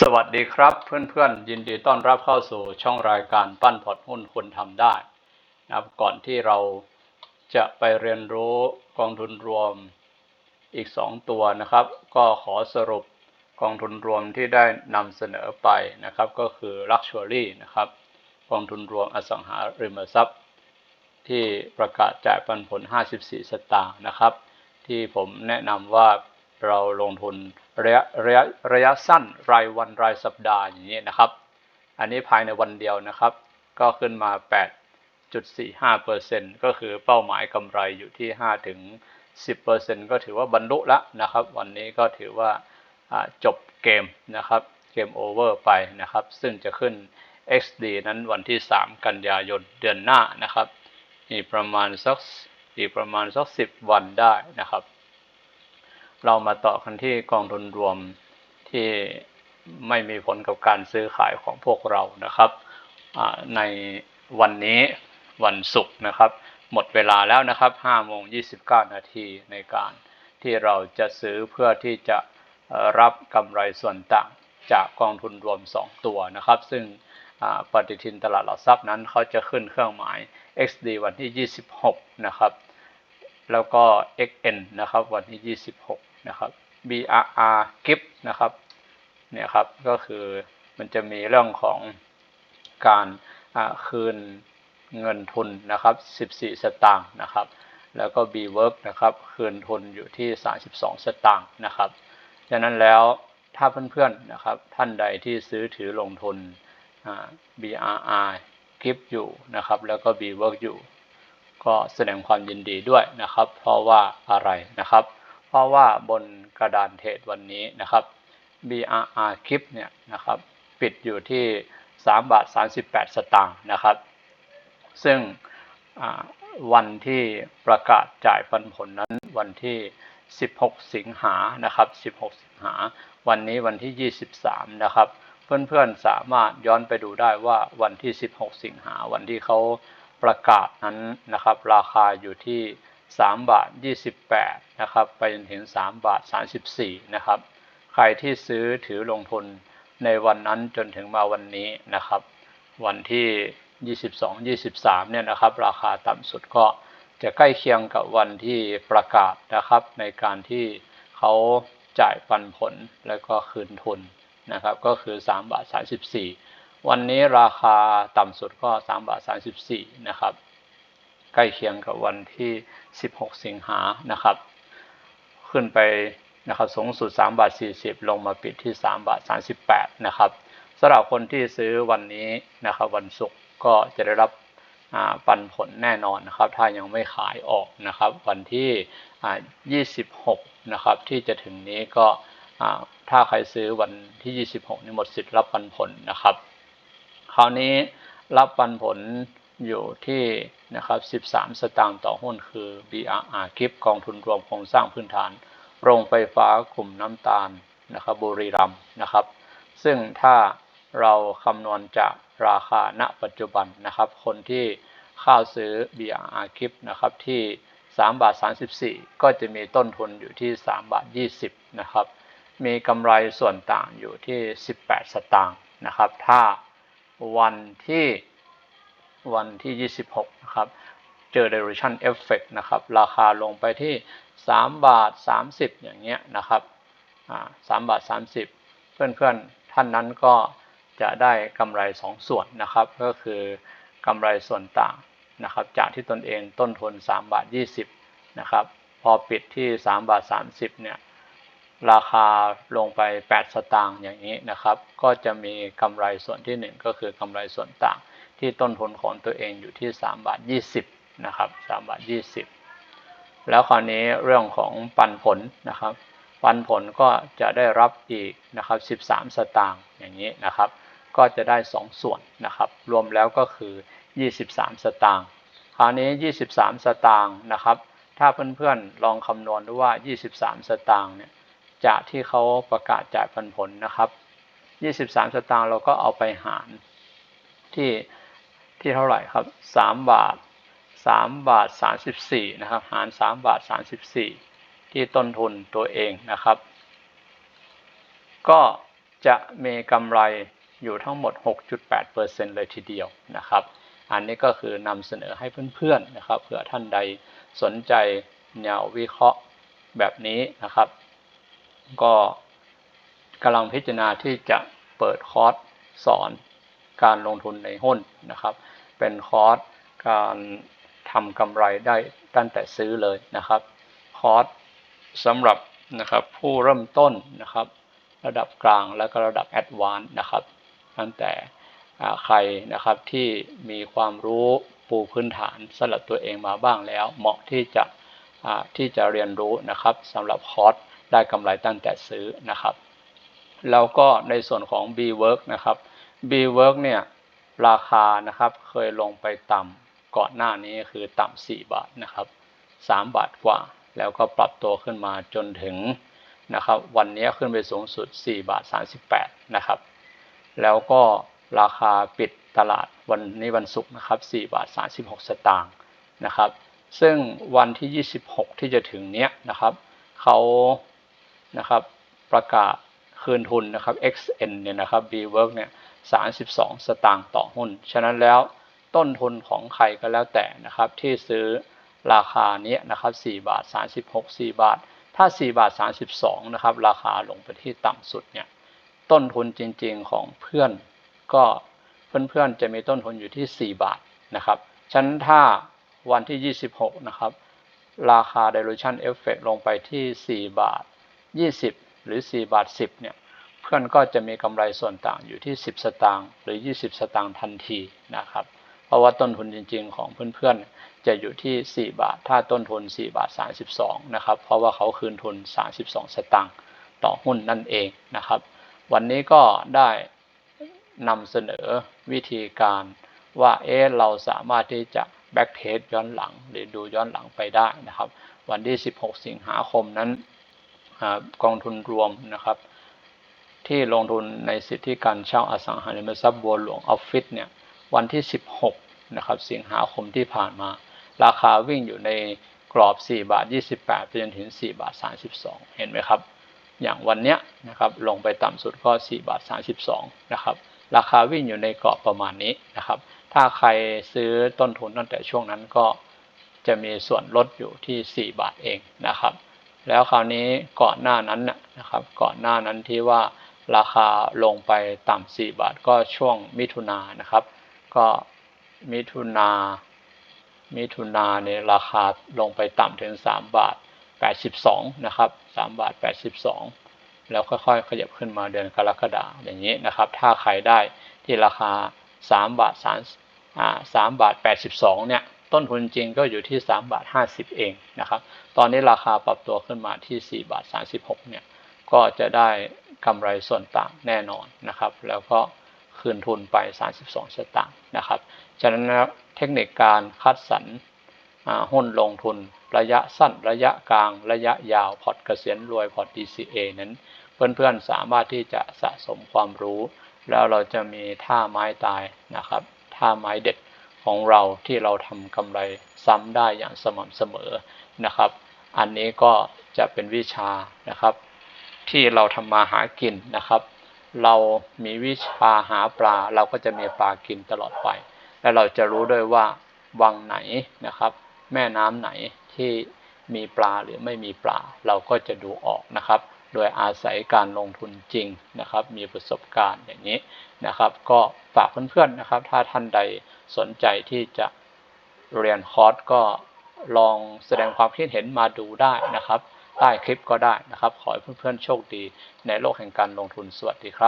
สวัสดีครับเพื่อนๆ ยินดีต้อนรับเข้าสู่ช่องรายการปั้นพอร์ตหุ้นคุณทำได้นะครับก่อนที่เราจะไปเรียนรู้กองทุนรวมอีก 2 ตัวนะครับ ก็ขอสรุปกองทุนรวมที่ได้นำเสนอไปนะครับ ก็คือ Luxury นะครับกองทุนรวมอสังหาริมทรัพย์ ที่ประกาศจ่ายปันผล 54 สตางค์นะครับ ที่ผมแนะนำว่าเราลงทุน ระยะระยะระยะสั้นรายวันรายสัปดาห์อย่างนี้นะครับ อันนี้ภายในวันเดียวนะครับ ก็ขึ้นมา 8.45%ก็คือเป้าหมายกำไรอยู่ที่ 5 ถึง 10%ก็ถือว่าบรรลุแล้วนะครับ วันนี้ก็ถือว่าจบเกมนะครับ เกมโอเวอร์ไปนะครับ ซึ่งจะขึ้น XD นั้นวันที่ 3 กันยายนเดือนหน้านะครับ อีกประมาณสักอีกประมาณสัก 10 วันได้นะครับ เรามาต่อกันที่กองทุนรวมที่ไม่มีผลกับการซื้อขายของพวกเรานะครับ ในวันนี้วันศุกร์นะครับ หมดเวลาแล้วนะครับ5โมง29 นาทีในการที่เราจะซื้อเพื่อที่จะรับกำไรส่วนต่างจากกองทุนรวม 2 ตัวนะครับ ซึ่งปฏิทินตลาดหลักทรัพย์นั้นเขาจะขึ้นเครื่องหมาย XD วันที่ 26 นะครับ แล้วก็ XN นะครับวันที่ 26 นะครับ BRR gift นะครับเนี่ยครับก็คือมันจะมีเรื่องของการคืนเงินทุนนะครับ 14 สตางค์นะครับ แล้วก็ B work นะครับ คืนทุนอยู่ที่ 32 สตางค์นะครับดังนั้นแล้วถ้าเพื่อนๆนะครับ ท่านใดที่ซื้อถือลงทุน BRR gift อยู่นะครับ แล้วก็ B work อยู่ ก็แสดงความยินดีด้วยนะครับ เพราะว่าอะไรนะครับเราะว่าบนกระดานเทรดวันนี้นะครับ BRR คลิปเนี่ยนะครับปิดอยู่ที่3บาท38 สตางค์นะครับ ซึ่งวันที่ประกาศจ่ายปันผลนั้นวันที่ 16 สิงหานะครับ 16 สิงหา วันนี้วันที่ 23 นะครับ เพื่อนๆสามารถย้อนไปดูได้ว่าวันที่ 16 สิงหา วันที่เขาประกาศนั้นนะครับ ราคาอยู่ที่ 3 บาท 28 นะครับ ไปจนถึง 3 บาท 34 นะครับ ใครที่ซื้อถือลงทุนในวันนั้นจนถึงมาวันนี้นะครับ วันที่ 22 23 เนี่ยนะครับ ราคาต่ำสุดก็จะใกล้เคียงกับวันที่ประกาศนะครับ ในการที่เขาจ่ายปันผลแล้วก็คืนทุนนะครับ ก็คือ3บาท34 วันนี้ราคาต่ำสุดก็3บาท34 นะครับ ใกล้เคียงกับวันที่ 16 สิงหานะครับ ขึ้นไปนะครับสูงสุด3บาท40 ลงมาปิดที่3บาท38นะครับสำหรับคนที่ซื้อวันนี้นะครับวันศุกร์ก็จะได้รับปันผลแน่นอนนะครับ ถ้ายังไม่ขายออกนะครับ วันที่ 26 นะครับที่จะถึงนี้ก็ถ้าใครซื้อวันที่ 26 นี่หมดสิทธิ์รับปันผลนะครับ คราวนี้รับปันผล อยู่ที่นะครับ 13 สตางค์ต่อหุ้นคือ BRR คลิปกองทุนรวมโครงสร้างพื้นฐาน โรงไฟฟ้ากลุ่มน้ำตาลนะครับบุรีรัมนะครับ ซึ่งถ้าเราคำนวณจากราคาณปัจจุบันนะครับ คนที่เข้าซื้อ BRR คลิปนะครับที่ 3 บาท 34 ก็จะมีต้นทุนอยู่ที่ 3 บาท 20 นะครับ มีกำไรส่วนต่างอยู่ที่ 18 สตางค์นะครับ ถ้าวันที่ วันที่ 26 นะครับ เจอ dilution effect นะครับ ราคาลงไปที่ 3 บาท 30 อย่างเงี้ยนะครับอ่า3บาท 30 เพื่อนๆ ท่านนั้นก็จะได้กำไร 2 ส่วนนะครับ ก็คือกำไรส่วนต่างนะครับ จากที่ตนเองต้นทุน 3 บาท 20 นะครับ พอปิดที่ 3 บาท 30 เนี่ยราคาลงไป 8 สตางค์อย่างนี้นะครับ ก็จะมีกำไรส่วนที่ 1 ก็คือกำไรส่วนต่าง ที่ต้นทุนของตัวเองอยู่ที่3บาท20นะครับ3บาท20 แล้วคราวนี้เรื่องของปันผลนะครับ ปันผลก็จะได้รับอีกนะครับ 13 สตางค์อย่างนี้นะครับ ก็จะได้ 2 ส่วนนะครับ รวมแล้วก็คือ 23 สตางค์คราวนี้ 23 สตางค์นะครับ ถ้าเพื่อนๆลองคำนวณดูว่า 23 สตางค์เนี่ยจากที่เขาประกาศจ่ายปันผลนะครับ 23 สตางค์เราก็เอาไปหารที่ ที่เท่าไหร่ครับ3บาท3บาท34นะครับ หาร3บาท34ที่ต้นทุนตัวเองนะครับ ก็จะมีกำไรอยู่ทั้งหมด 6.8%เลยทีเดียวนะครับ อันนี้ก็คือนำเสนอให้เพื่อนๆนะครับ เผื่อท่านใดสนใจแนววิเคราะห์แบบนี้นะครับ ก็กำลังพิจารณาที่จะเปิดคอร์สสอนการลงทุนในหุ้นนะครับ เป็นคอร์สการทำกำไรได้ตั้งแต่ซื้อเลยนะครับ คอร์สสำหรับนะครับผู้เริ่มต้นนะครับ ระดับกลางและก็ระดับแอดวานซ์นะครับ ตั้งแต่ใครนะครับที่มีความรู้ปูพื้นฐานสำหรับตัวเองมาบ้างแล้ว เหมาะที่จะที่จะเรียนรู้นะครับสำหรับคอร์สได้กำไรตั้งแต่ซื้อนะครับ แล้วก็ในส่วนของ B work นะครับ B work เนี่ย ราคานะครับเคยลงไปต่ำก่อนหน้านี้คือต่ำ4บาทนะครับ3บาทกว่า แล้วก็ปรับตัวขึ้นมาจนถึงนะครับ วันนี้ขึ้นไปสูงสุด 4 บาท 38 นะครับ แล้วก็ราคาปิดตลาดวันนี้วันศุกร์นะครับ 4 บาท 36 สตางค์นะครับ ซึ่งวันที่ 26 ที่จะถึงเนี้ยนะครับเขานะครับประกาศคืนทุนนะครับ XN เนี่ยนะครับ B Work เนี่ย 32 สตางค์ต่อหุ้น ฉะนั้นแล้วต้นทุนของใครก็แล้วแต่นะครับ ที่ซื้อราคานี้นะครับ4บาท 36 4 บาท ถ้า 4 บาท 32 นะครับ ราคาลงไปที่ต่ำสุดเนี่ย ต้นทุนจริงๆของเพื่อน ก็เพื่อนๆจะมีต้นทุนอยู่ที่ 4 บาทนะครับ ฉะนั้นถ้าวันที่ 26 นะครับ ราคา dilution effect ลงไปที่ 4 บาท 20 หรือ 4 บาท 10 เนี่ย เพื่อนก็จะมีกำไรส่วนต่างอยู่ที่ 10 สตางค์หรือ 20 สตางค์ทันทีนะครับ เพราะว่าต้นทุนจริง ๆ ของเพื่อนๆ จะอยู่ที่ 4 บาท ถ้าต้นทุน 4 บาท 32 นะครับ เพราะว่าเขาคืนทุน 32 สตางค์ต่อหุ้นนั่นเองนะครับ วันนี้ก็ได้นำเสนอวิธีการว่าเอ๊เราสามารถที่จะแบ็กเทสย้อนหลัง หรือดูย้อนหลังไปได้นะครับ วันที่ 16 สิงหาคมนั้นกองทุนรวมนะครับ ที่ลงทุนในสิทธิการเช่าอสังหาริมทรัพย์บัวหลวงออฟฟิศเนี่ยวันที่ 16 นะครับ สิงหาคมที่ผ่านมา ราคาวิ่งอยู่ในกรอบ 4 บาท 28 ไปจนถึง 4 บาท 32 เห็นไหมครับ อย่างวันเนี้ยนะครับลงไปต่ำสุดก็ 4 บาท 32 นะครับ ราคาวิ่งอยู่ในกรอบประมาณนี้นะครับ ถ้าใครซื้อต้นทุนตั้งแต่ช่วงนั้นก็จะมีส่วนลดอยู่ที่ 4 บาทเองนะครับ แล้วคราวนี้ก่อนหน้านั้นนะครับ ก่อนหน้านั้นที่ว่า ราคาลงไปต่ำ4บาทก็ช่วงมิถุนานะครับ ก็มิถุนามิถุนาเนี่ยราคาลงไปต่ำถึง 3 บาท 82 นะครับ 3 บาท 82 แล้วค่อยๆ ขยับขึ้นมาเดือนกรกฎาอย่างนี้นะครับ ถ้าใครได้ที่ราคา 3 บาท3อ่า3บาท 82 เนี่ย ต้นทุนจริงก็อยู่ที่ 3 บาท 50 เองนะครับ ตอนนี้ราคาปรับตัวขึ้นมาที่ 4 บาท 36 เนี่ย ก็จะได้ กำไรส่วนต่างแน่นอนนะครับ แล้วก็คืนทุนไป 32สตางค์นะครับ ฉะนั้นเทคนิคการคัดสรรหุ้นลงทุนระยะสั้นระยะกลางระยะยาวพอร์ตเกษียณรวยพอร์ต DCA นั้น เพื่อนๆสามารถที่จะสะสมความรู้ แล้วเราจะมีท่าไม้ตายนะครับ ท่าไม้เด็ดของเราที่เราทำกำไรซ้ำได้อย่างสม่ำเสมอนะครับ อันนี้ก็จะเป็นวิชานะครับ ที่เราทำมาหากินนะครับ เรามีวิชาหาปลา เราก็จะมีปลากินตลอดไป และเราจะรู้ด้วยว่าวังไหนนะครับ แม่น้ำไหนที่มีปลาหรือไม่มีปลา เราก็จะดูออกนะครับ โดยอาศัยการลงทุนจริงนะครับ มีประสบการณ์อย่างนี้นะครับ ก็ฝากเพื่อนๆนะครับ ถ้าท่านใดสนใจที่จะเรียนคอร์สก็ลองแสดงความคิดเห็นมาดูได้นะครับ ใต้คลิปก็ได้นะครับ ขอให้เพื่อนๆโชคดีในโลกแห่งการลงทุนสวัสดีครับ